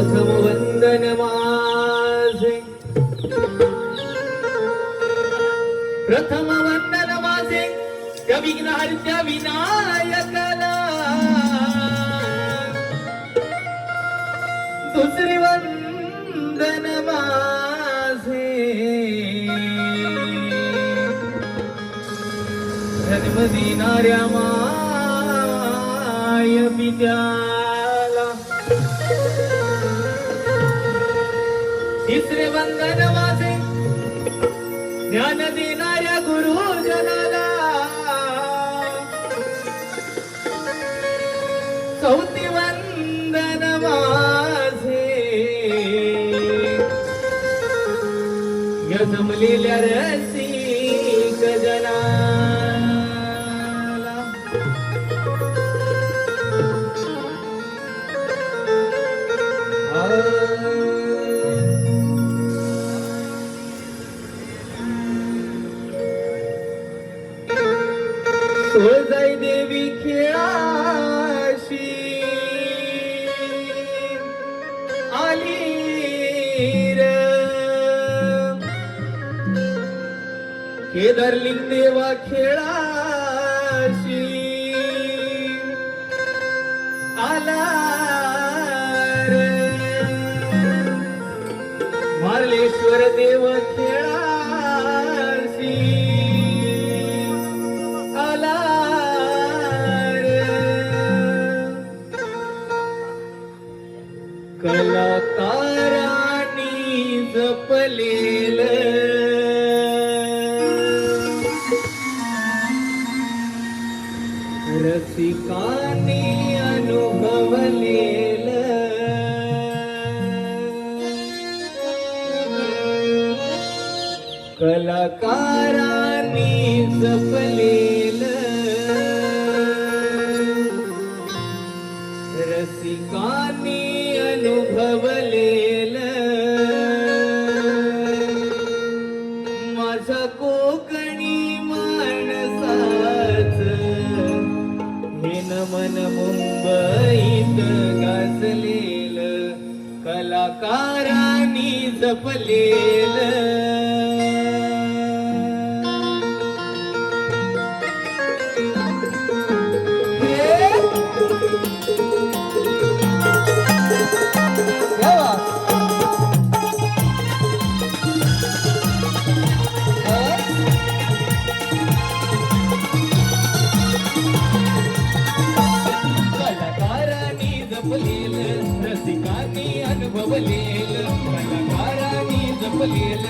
प्रथम वंदन माझे प्रथम वंदन माझे त्या विनायकला। दुसरे वंदन माझे जन्म देणाऱ्या माय पित्या तिसरे वंदन ज्ञान देणाऱ्या गुरुजनाला चौथी वंदन माझे. जमलेल्या रसिक कलाकारांनी रसिकानी अनुभवलेल. कलाकारांनी जपलेल. रसिकांनी पलेल जपलेल कलाकारांनी रसिकांनी अनुभवलेल कलाकारांनी जपलेल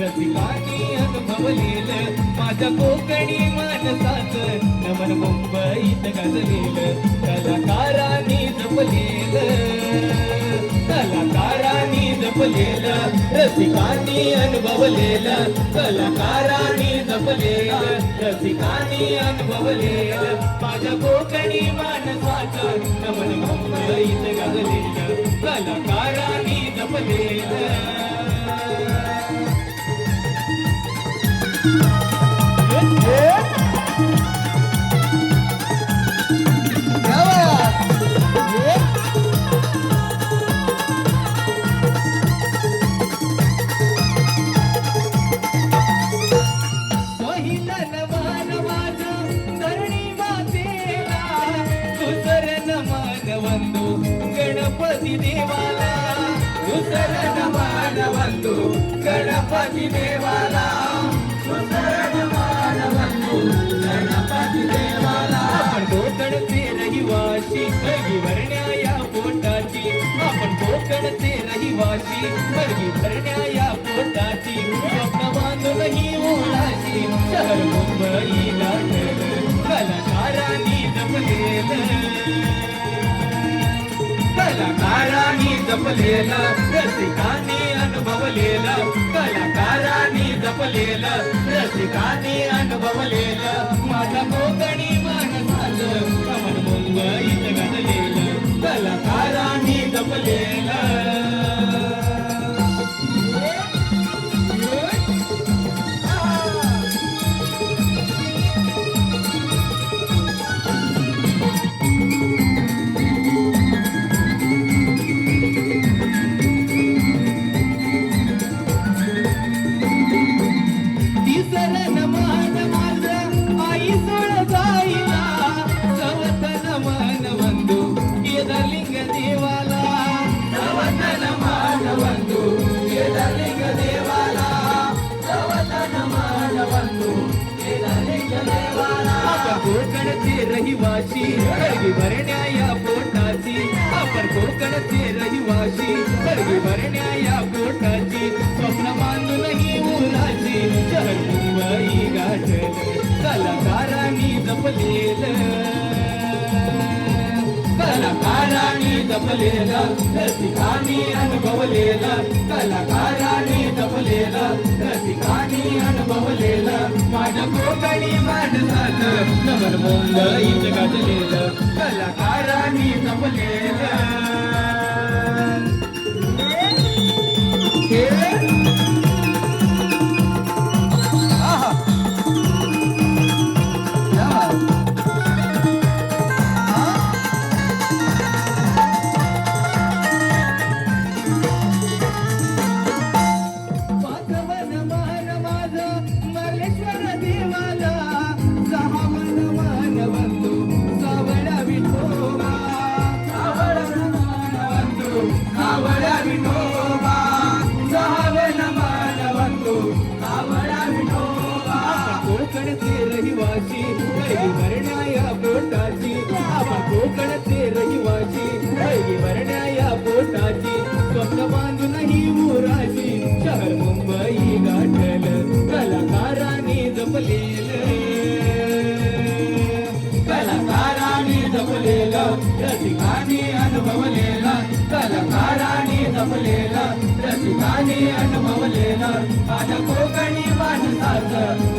रसिकांनी अनुभवलेल माझ्या कोकणी माणसाच नमन मुंबईत गाजलेल कलाकारांनी जपलेल. कलाकारांनी जपलेल रसिकांनी अनुभवलेल कलाकारांनी जपलेल रसिकांनी अनुभवलेल. माझ्या कोकणी माणसाचं नमन मुंबईत गाजलेल कलाकारांनी जपलेल. आपण कोकणचे रहिवाशी वर्गी भरण्या या पोटाची. आपण कोकणचे रहिवाशी वर्गी भरण्या या पोटाची. स्वप्न बांधून ही ओळाची शहर मुंबई कलाकारांनी जपलेलं. कलाकारांनी जपलेलं. रसिकांनी अनुभवलेलं कलाकारांनी जपलेलं रसिकांनी अनुभवलेलं माझा कोकणी माणसाचं कमल मुंबईत गाजलेलं कलाकारांनी जपलेलं. आपण रहिवाशी सर्गी भरण्या या पोटाची. स्वप्न बांधून ही उराची शहर मुंबई गाठ कलाकारांनी जपलेलं. कलाकारांनी जपलेलं. रसिकांनी अनुभवलेलं. कलाकारांनी जपलेलं. रसिकांनी अनुभवलेलं. माझ्या कोकणी माणसाचं. नमन मुंबई गाजलेलं. कलाकारांनी जपलेलं. कलाकारांनी जपलेलं कलाकारांनी अनुभवलेला. रसिकांनी अनुभवलेलं कलाकारांनी अनुभवलेला. रसिकांनी माझ्या कोकणी माणसाचं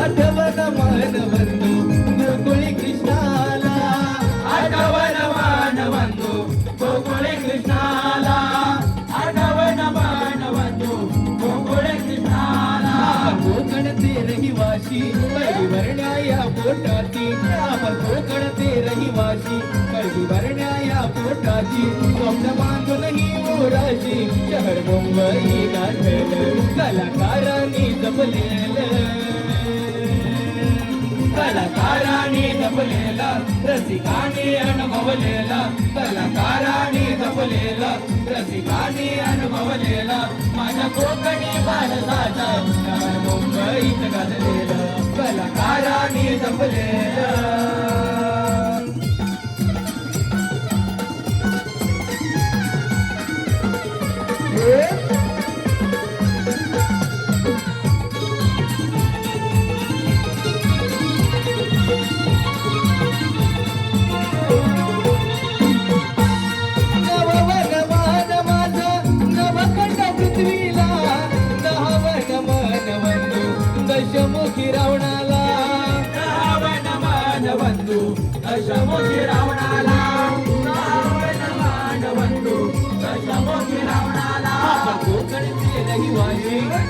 आठवन मान बंधू गोकुळी कृष्णाला आठवन मान बंधू गोकुळी कृष्णाला आठवन मान बंधू गोकुळी कृष्णाला कोकणचे रहिवासी कळगी भरण्या या पोटाची. आपण कोकणचे रहिवासी कळगी भरण्या या पोटाची. स्वप्न बांधून ही मोराची. शहर मुंबई गाठलं कलाकारांनी जपलेलं. कलाकाराने जपलेला रसिकाने अनुभवलेला कलाकाराने जपलेला रसिकाने अनुभवलेला माझ्या कोकणी भारताचा मुंबईत गाजलेला कलाकाराने जपलेलं.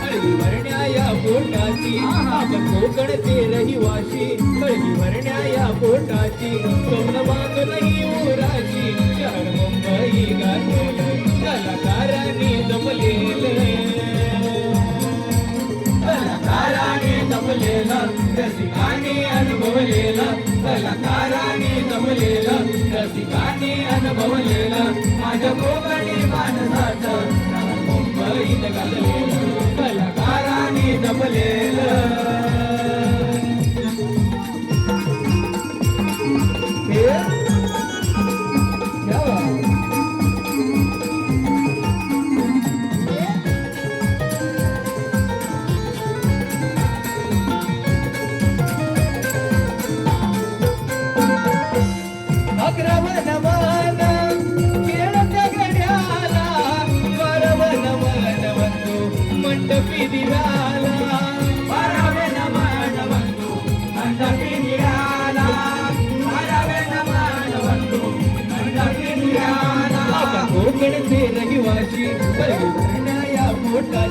हळदी भरण्या या पोटाची. आपण कोकणचे रहिवाशी. हळदी भरण्या या पोटाची. स्वप्न बांधून ही उराची शहर मुंबई गाठलं कलाकारांनी जपलेलं. कलाकारांनी जपलेलं. रसिकाने अनुभवलेलं. कलाकाराने जमलेलं रसिकाने अनुभवलेलं. माझ्या कोकणी माणसाचं. मुंबईत गाजलेलं कलाकाराने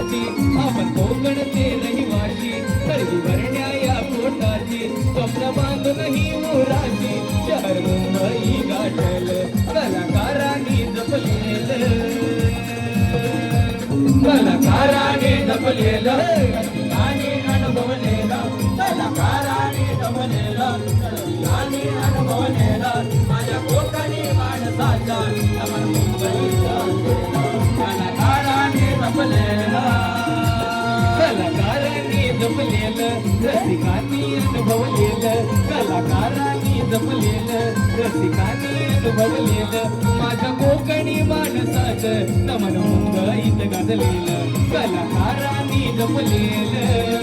पोटाची आपण कोकणचे रहिवाशी करवी भरण्या या पोटाची. स्वप्न बांधून ही मोराची. शहर मुंबई गाठल. कलाकारांनी जपलेलं. कलाकाराने जपलेलं. कलाकारांनी जपलेलं रसिकांनी अनुभवलेलं माझ्या कोकणी माणसाचं नमन मुंबईत गाजलेलं कलाकारांनी जपलेलं.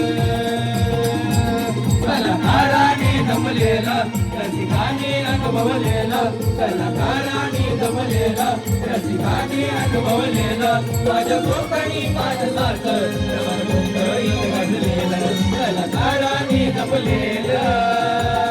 कलाकाराने जपलेलं. रसिकाने अनुभवलेलं कलाकाराने जमलेलं रसिकाने अनुभवलेलं माझ्या कोकणी माणसाचं नमन मुंबईत गाजलेलं कलाकाराने जमलेलं.